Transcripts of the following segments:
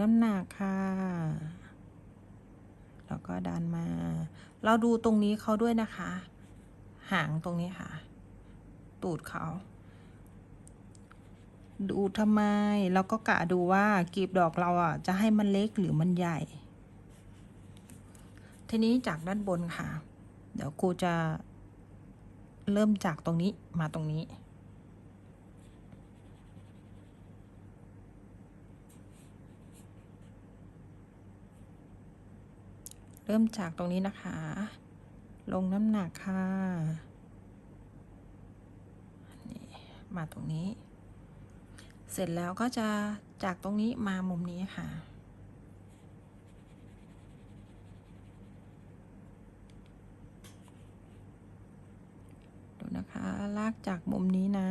น้ำหนักค่ะ แล้วก็ดันมา เราดูตรงนี้เขาด้วยนะคะ หางตรงนี้ค่ะ ตูดเขาดูทำไม แล้วก็กะดูว่ากลีบดอกเราอะ จะให้มันเล็กหรือมันใหญ่ ทีนี้จากด้านบนค่ะ เดี๋ยวครูจะเริ่มจากตรงนี้มาตรงนี้ เริ่มจากตรงนี้นะคะ ลงน้ำหนักค่ะนี่มาตรงนี้ เสร็จแล้วก็จะจากตรงนี้มามุมนี้ค่ะ ดูนะคะ ลากจากมุมนี้นะ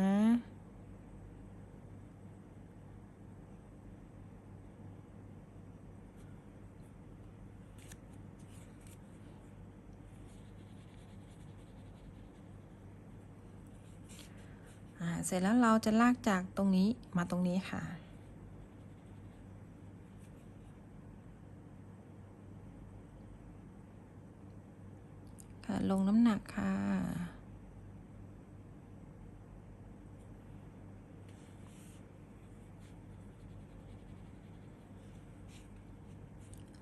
อ่า เสร็จแล้วเราจะลากจากตรงนี้มาตรงนี้ค่ะ ค่ะ ลงน้ำหนักค่ะ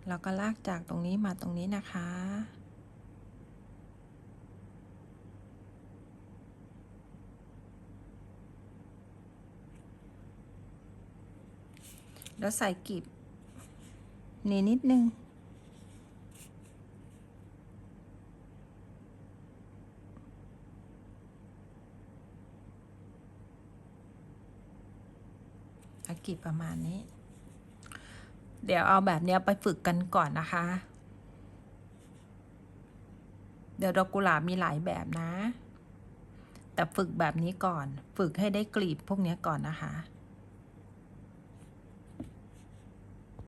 แล้วก็ลากจากตรงนี้มาตรงนี้นะคะ แล้วใส่กลีบนี่นิดนึง อากลีบประมาณนี้ เดี๋ยวเอาแบบนี้ไปฝึกกันก่อนนะคะ เดี๋ยวดอกกุหลาบมีหลายแบบนะ แต่ฝึกแบบนี้ก่อน ฝึกให้ได้กลีบพวกนี้ก่อนนะคะ